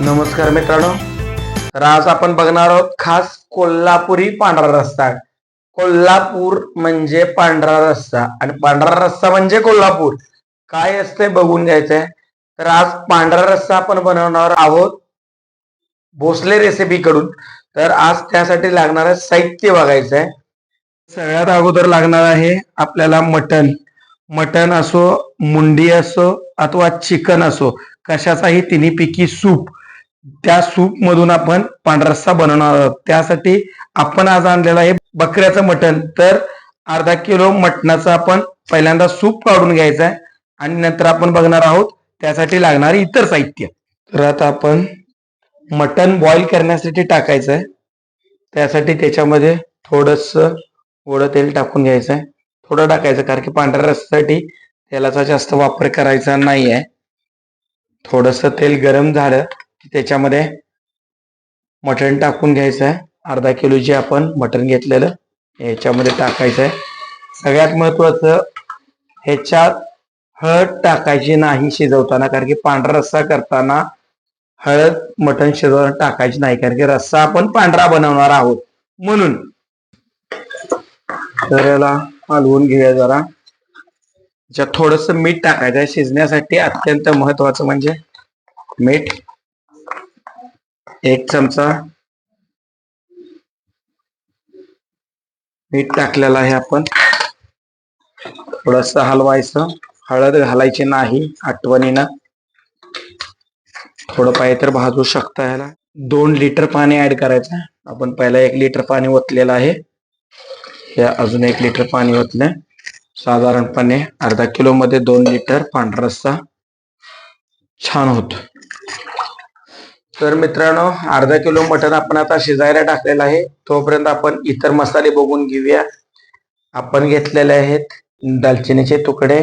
नमस्कार मित्रांनो. तर आज आपण बघणार आहोत खास कोल्हापुरी पांढरा रस्ता. कोल्हापूर म्हणजे पांढरा रस्ता. आणि पांढरा रस्ता म्हणजे कोल्हापूर. काय असते बघून घ्यायचंय. तर आज पांढरा रस्ता आपण बनवणार आहोत भोसले रेसिपी कडून. तर आज त्यासाठी लागणारं साहित्य बघायचं आहे सगळ्यात अगोदर लागणार आहे आपल्याला मटण. मटण असो मुंडी असो अथवा चिकन असो कशाचाही तिन्ही पैकी सूप. त्या सूप मधून आपण पांढरा रस्सा बनवणार आहोत. त्यासाठी आपण आज आणलेलं आहे बकऱ्याचं मटण. तर अर्धा किलो मटणाचा आपण पहिल्यांदा सूप काढून घ्यायचा आहे. आणि नंतर आपण बघणार आहोत त्यासाठी लागणारे इतर साहित्य. तर आता आपण मटण बॉईल करण्यासाठी टाकायचं आहे. त्यासाठी त्याच्यामध्ये थोडस ओढ तेल टाकून घ्यायचं आहे. थोडं टाकायचं कारण की पांढऱ्या रस्त्यासाठी तेलाचा जास्त वापर करायचा नाही आहे थोडस तेल गरम झालं त्याच्यामध्ये मटण टाकून घ्यायचं आहे अर्धा किलो जे आपण मटण घेतलेलं याच्यामध्ये टाकायचं आहे सगळ्यात महत्वाचं ह्याच्यात हळद टाकायची नाही शिजवताना कारण की पांढरा रस्सा करताना हळद मटण शिजवताना टाकायची नाही कारण की रस्सा आपण पांढरा बनवणार आहोत. म्हणून तर याला हलवून घेऊया जरा. ज्या थोडस मीठ टाकायचं आहे शिजण्यासाठी अत्यंत महत्वाचं म्हणजे मीठ. एक चमचा. मीठ टाकलेलं आहे आपण. थोडस हलवायचं. हळद घालायची नाही आठवणीनं. थोडं पाहिजे तर भाजू शकता याला. दोन लिटर पाणी ऍड करायचं. आपण पहिला एक लिटर पाणी ओतलेलं आहे. हे अजून एक लिटर पाणी ओतलंय साधारणपणे अर्धा किलो मध्ये दोन लिटर पांढरा रस्सा छान होतो. तर मित्रांनो अर्धा किलो मटण आपण आता शिजायला टाकलेलं आहे. तोपर्यंत आपण इतर मसाले बघून घेऊया. आपण घेतलेले आहेत दालचिनीचे तुकडे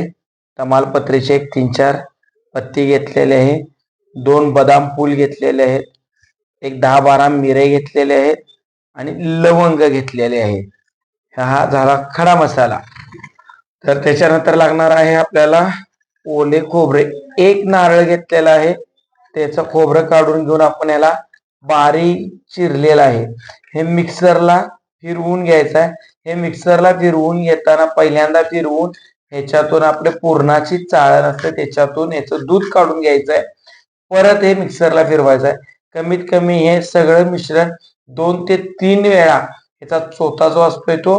तमालपत्रीचे एक तीन चार पत्ती घेतलेले आहे. दोन बदाम फूल घेतलेले आहेत. एक दहा बारा मिरे घेतलेले आहेत आणि लवंग घेतलेले आहेत हा झाला खडा मसाला. तर त्याच्यानंतर लागणार आहे आपल्याला ओले खोबरे. एक नारळ घेतलेला आहे. त्याचं खोबरं काढून घेऊन आपण याला बारीक चिरलेलं आहे. हे मिक्सरला फिरवून घ्यायचं आहे. हे मिक्सरला फिरवून घेताना पहिल्यांदा फिरवून ह्याच्यातून आपले पूर्णाची चाळण असते त्याच्यातून याचं दूध काढून घ्यायचं आहे. परत हे मिक्सरला फिरवायचं आहे. कमीत कमी हे सगळं मिश्रण दोन ते तीन वेळा याचा चोथा जो असतोय तो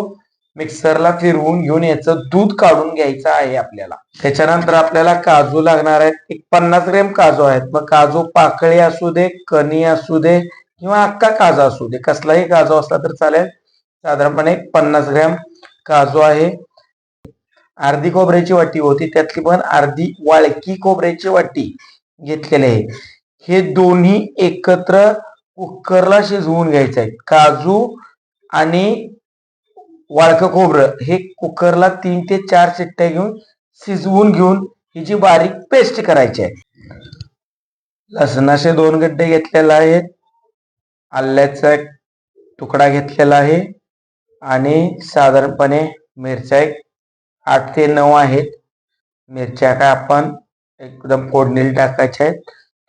मिक्सरला फिरवून घेऊन याचं दूध काढून घ्यायचं आहे आपल्याला. त्याच्यानंतर आपल्याला काजू लागणार आहेत. एक पन्नास ग्रॅम काजू आहेत. मग काजू पाकळी असू दे कणी असू दे किंवा अख्खा काजू असू दे कसलाही काजू असला तर चालेल. साधारणपणे एक पन्नास ग्रॅम काजू आहे. अर्धी खोबऱ्याची वाटी होती. त्यातली पण अर्धी वाळकी खोबऱ्याची वाटी घेतलेली आहे. हे दोन्ही एकत्र कुकरला शिजवून घ्यायचं आहे. काजू आणि वाळकं खोबरं हे कुकरला तीन ते चार शिट्ट्या घेऊन शिजवून घेऊन ही जी बारीक पेस्ट करायची आहे. लसणाचे दोन गड्डे घेतलेले आहेत. आल्याचा एक तुकडा घेतलेला आहे. आणि साधारणपणे मिरच्या एक आठ ते नऊ आहेत. मिरच्या काय आपण एकदम फोडणीला टाकायच्या आहेत.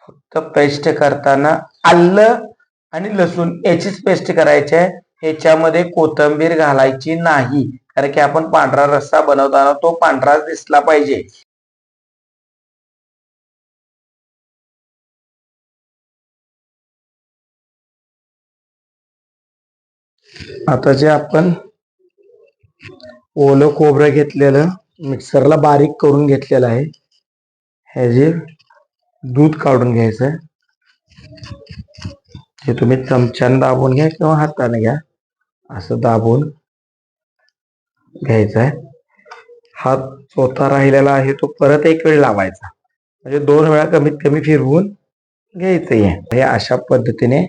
फक्त पेस्ट करताना आलं आणि लसूण याचीच पेस्ट करायची आहे. ह्याच्यामध्ये कोथंबीर घालायची नाही. कारण की आपण पांढरा रस्सा बनवताना तो पांढराच दिसला पाहिजे. आता जे आपण ओलं खोबरं घेतलेलं मिक्सरला बारीक करून घेतलेलं आहे. हे जे दूध काढून घ्यायचं हे तुम्ही चमच्याने दाबून घ्या किंवा हाताने घ्या. असं दाबून घ्यायचं आहे. हा चौथा राहिलेला आहे तो परत एक वेळ लावायचा. म्हणजे दोन वेळा कमीत कमी फिरवून घ्यायचं आहे हे अशा पद्धतीने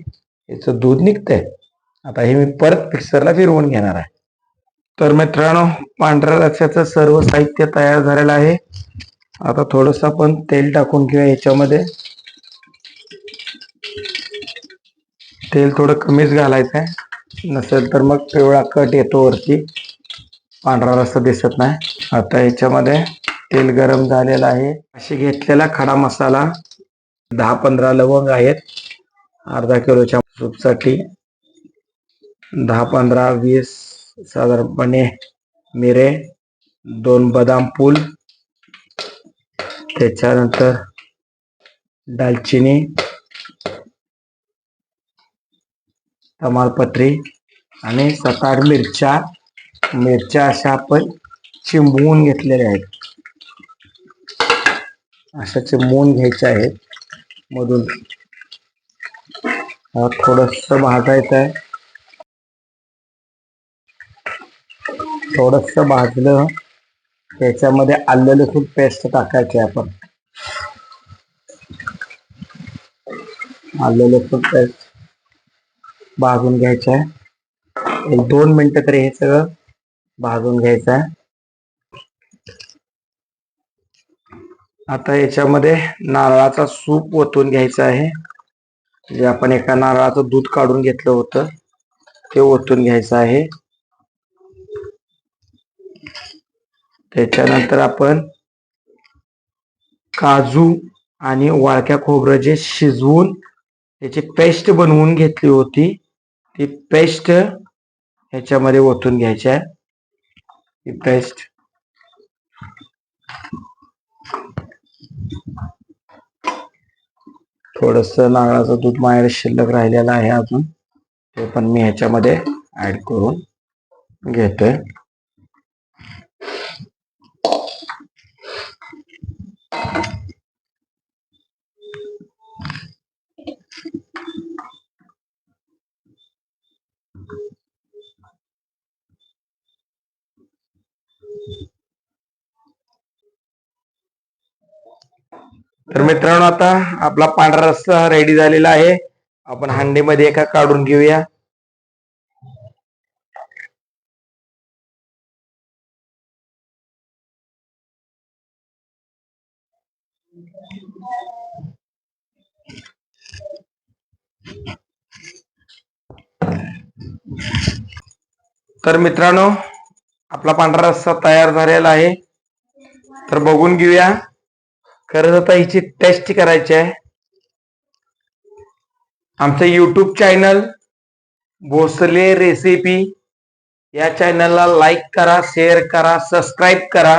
याचं दूध निघतंय. आता हे मी परत मिक्सरला फिरवून घेणार आहे. तर मित्रांनो पांढऱ्या रस्स्याचं सर्व साहित्य तयार झालेलं आहे. आता थोडस आपण तेल टाकून घेऊया याच्यामध्ये. तेल थोडं कमीच घालायचं आहे नसेल तर मग पिवळा कट येतो वरती. पांढरा रस्सा दिसत नाही. आता याच्यामध्ये तेल गरम झालेलं आहे. अशी घेतलेला खडा मसाला दहा पंधरा लवंग आहेत. अर्धा किलोच्या सूपसाठी दहा पंधरा वीस साधारणपणे मिरे दोन बदाम पूल त्याच्यानंतर दालचिनी तमालपत्री आणि सात आठ मिरच्या. मिरच्या अशा आपण चिंबवून घेतलेल्या आहेत. अशा चिंबवून घ्यायच्या आहेत. मधून थोडस भाजायचं आहे. थोडस भाजलं त्याच्यामध्ये आलं लसूण पेस्ट टाकायची आपण. आलं लसूण पेस्ट भाजून घ्यायचं आहे. एक दोन मिनिटं तरी हे सगळं भाजून घ्यायचं आहे. आता याच्यामध्ये नारळाचा सूप ओतून घ्यायचा आहे. जे आपण एका नारळाचं दूध काढून घेतलं होतं ते ओतून घ्यायचं आहे. त्याच्यानंतर आपण काजू आणि वाळक्या खोबरं जे शिजवून त्याची पेस्ट बनवून घेतली होती ती पेस्ट ह्याच्यामध्ये ओतून घ्यायची आहे. ही पेस्ट थोडस नारळाचं दूध माझ्याकडे शिल्लक राहिलेलं आहे अजून. ते पण मी ह्याच्यामध्ये ऍड करून घेतोय. तर मित्रांनो आता आपला पांढरा रस्सा रेडी झालेला आहे. आपण हंडीमध्ये एका काढून घेऊया. तर मित्रांनो आपला पांढरा रस्सा तयार झालेला आहे. तर बघून घेऊया. खरंच आता हिची टेस्ट करायची आहे. आमचं यूट्यूब चॅनल भोसले रेसिपी या चॅनलला लाईक करा शेअर करा सबस्क्राईब करा.